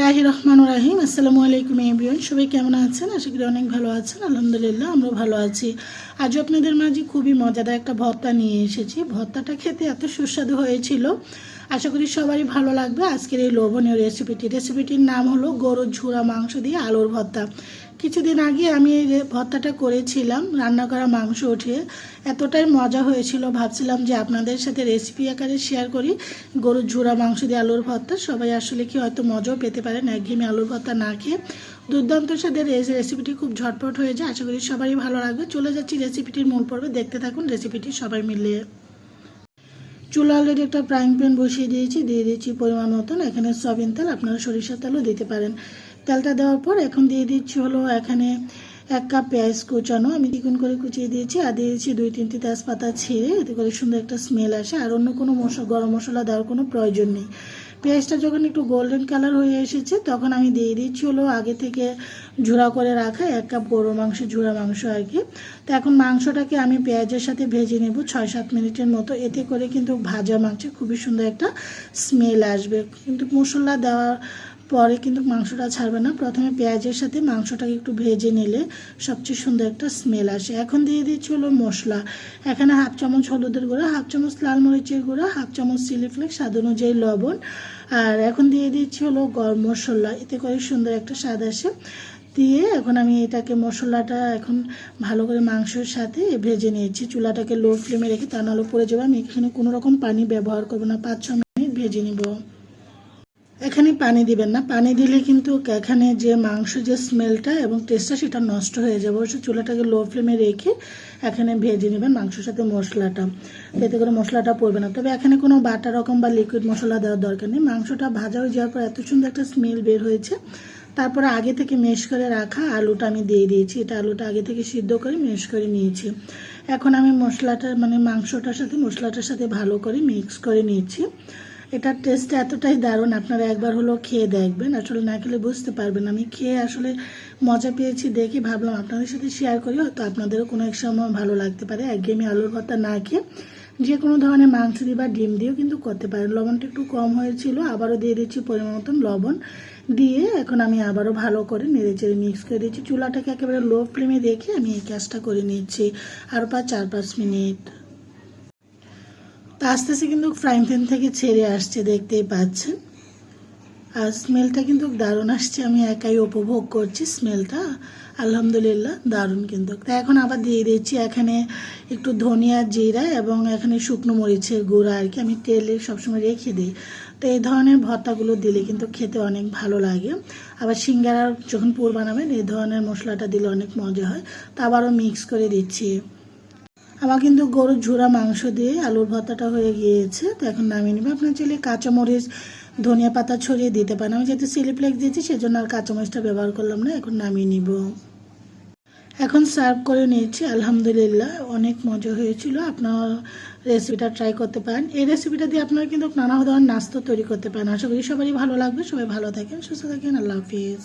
বিসমিল্লাহ রহমান রাহিম। আসসালামু আলাইকুম এবিয়ন সবাই কেমন আছেন? আশা করি অনেক ভালো আছেন। আলহামদুলিল্লাহ আমরা ভালো আছি। আজও আপনাদের মাঝে খুবই মজাদার একটা ভর্তা নিয়ে এসেছি। ভর্তাটা খেতে এত সুস্বাদু হয়েছিল। আশা করি সবারই ভালো লাগবে আজকের এই লোভনীয় রেসিপিটি রেসিপিটির নাম হলো গরুর ঝুড়া মাংস দিয়ে আলুর ভর্তা। কিছুদিন আগে আমি এই ভর্তাটা করেছিলাম, রান্না করা মাংস উঠিয়ে। এতটাই মজা হয়েছিল, ভাবছিলাম যে আপনাদের সাথে রেসিপি আকারে শেয়ার করি। গরুর ঝুড়া মাংস দিয়ে আলুর ভর্তা। সবাই আসলে কি হয়তো মজাও পেতে পারেন একঘেয়েমি আলুর ভর্তা না খেয়ে। দুর্দান্ত সাথে রেসিপিটি খুব ঝটপট হয়ে যায় আশা করি সবারই ভালো লাগবে। চলে যাচ্ছি রেসিপিটির মূল পর্বে। দেখতে থাকুন রেসিপিটি সবাই মিলিয়ে। চুলা অলরেডি একটা ফ্রাইং প্যান বসিয়ে দিয়েছি, দিয়ে দিচ্ছি পরিমাণ মতন। এখানে সয়াবিন তেল, আপনারা সরিষার তেলও দিতে পারেন। তেলটা দেওয়ার পর এখন দিয়ে দিচ্ছি হলো এখানে এক কাপ পেঁয়াজ কুচানো। আমি দ্বিগুণ করে কুচিয়ে দিয়েছি আর দিয়েছি দুই তিনটি তেজপাতা ছেড়ে, এতে করে সুন্দর একটা স্মেল আসে। আর অন্য কোনো মশলা গরম মশলা দেওয়ার কোনো প্রয়োজন নেই। পেঁয়াজটা যখন একটু গোল্ডেন কালার হয়ে এসেছে, তখন আমি দিয়ে দিচ্ছি হলো আগে থেকে ঝুড়া করে রাখা এক কাপ গরু মাংস ঝুড়া মাংস আর কি। তো এখন মাংসটাকে আমি পেঁয়াজের সাথে ভেজে নেব ছয় সাত মিনিটের মতো। এতে করে কিন্তু ভাজা মাংসে খুবই সুন্দর একটা স্মেল আসবে। কিন্তু মশলা দেওয়ার পরে কিন্তু মাংসটা ছাড়বে না। প্রথমে পেঁয়াজের সাথে মাংসটাকে একটু ভেজে নিলে সবচেয়ে সুন্দর একটা স্মেল আসে। এখন দিয়ে দিচ্ছি হলো মশলা। এখানে হাফ চামচ হলুদের গুঁড়া, হাফ চামচ লাল মরিচের গুঁড়া, হাফ চামচ চিলি ফ্লেক্স স্বাদ অনুযায়ী লবণ। আর এখন দিয়ে দিচ্ছি হলো গরম মশলা। এতে করে সুন্দর একটা স্বাদ আসে। দিয়ে এখন আমি এটাকে মশলাটা এখন ভালো করে মাংসের সাথে ভেজে নিয়েছি। চুলাটাকে লো ফ্লেমে রেখে তা নাহলে পড়ে যাবে। আমি এখানে কোনো রকম পানি ব্যবহার করব না। পাঁচ ছ মিনিট ভেজে নিব। এখানে পানি দিবেন না। পানি দিলে কিন্তু এখানে যে মাংস যে স্মেলটা এবং টেস্টটা সেটা নষ্ট হয়ে যাবে। অবশ্য চুলাটাকে লো ফ্লেমে রেখে এখানে ভেজে নেবেন মাংসের সাথে মশলাটা। এতে করে মশলাটা পড়বে না। তবে এখানে কোনো বাটা রকম বা লিকুইড মশলা দেওয়ার দরকার নেই। মাংসটা ভাজা হয়ে যাওয়ার পর এত সুন্দর একটা স্মেল বের হয়েছে। তারপরে আগে থেকে মেশ করে রাখা আলুটা আমি দিয়ে দিয়েছি। এটা আলুটা আগে থেকে সিদ্ধ করে মেশ করে নিয়েছি। এখন আমি মশলাটা মানে মাংসটার সাথে মশলাটার সাথে ভালো করে মিক্স করে নিয়েছি। এটার টেস্ট এতটাই দারুণ, আপনারা একবার হলো খেয়ে দেখবেন। আসলে না খেলে বুঝতে পারবেন আমি খেয়ে আসলে মজা পেয়েছি দেখে ভাবলাম আপনাদের সাথে শেয়ার করি, হয়তো আপনাদেরও কোনো এক সময় ভালো লাগতে পারে। একঘেয়েমি আলুর ভর্তা না খেয়ে যে কোনো ধরনের মাংস দিয়ে বা ডিম দিয়েও কিন্তু করতে পারেন। লবণটা একটু কম হয়েছিল, আবারও দিয়ে দিচ্ছি পরিমাণ মতন লবণ। দিয়ে এখন আমি আবারও ভালো করে নেড়ে চেড়ে মিক্স করে দিচ্ছি। চুলাটাকে একেবারে লো ফ্লেমে রেখে আমি এই কাজটা করে নিচ্ছি আরও পাঁচ, চার, পাঁচ মিনিট। তা আস্তে আস্তে কিন্তু ফ্রাইং প্যান থেকে ছেড়ে আসছে, দেখতেই পাচ্ছেন। আর স্মেলটা কিন্তু দারুণ আসছে, আমি একাই উপভোগ করছি স্মেলটা আলহামদুলিল্লাহ, দারুণ কিন্তু। তা এখন আবার দিয়ে দিচ্ছি এখানে একটু ধনিয়া জিরা এবং এখানে শুকনো মরিচের গুঁড়া আর কি, আমি তেলে সবসময় রেখে দিই। তো এই ধরনের ভর্তাগুলো দিলে কিন্তু খেতে অনেক ভালো লাগে। আবার সিঙ্গারা যখন পুর বানাবেন, এই ধরনের মশলাটা দিলে অনেক মজা হয়। তা আবারও মিক্স করে দিচ্ছি। আমার কিন্তু গরুর ঝুরা মাংস দিয়ে আলুর ভর্তাটা হয়ে গিয়েছে। তো এখন নামিয়ে নেবে। আপনার চাইলে কাঁচামরিচ, ধনিয়া পাতা ছড়িয়ে দিতে পারেন। আমি যেহেতু সিলিপ্লেক্স দিয়েছি, সেজন্য আর কাঁচামরিচটা ব্যবহার করলাম না। এখন নামিয়ে নিব। এখন সার্ভ করে নিয়েছি, আলহামদুলিল্লাহ। অনেক মজা হয়েছিল। আপনার রেসিপিটা ট্রাই করতে পারেন। এই রেসিপিটা দিয়ে আপনারা কিন্তু নানা ধরনের নাস্তা তৈরি করতে পারেন। আশা করি সবারই ভালো লাগবে। সবাই ভালো থাকেন, সুস্থ থাকেন। আল্লাহ হাফিজ।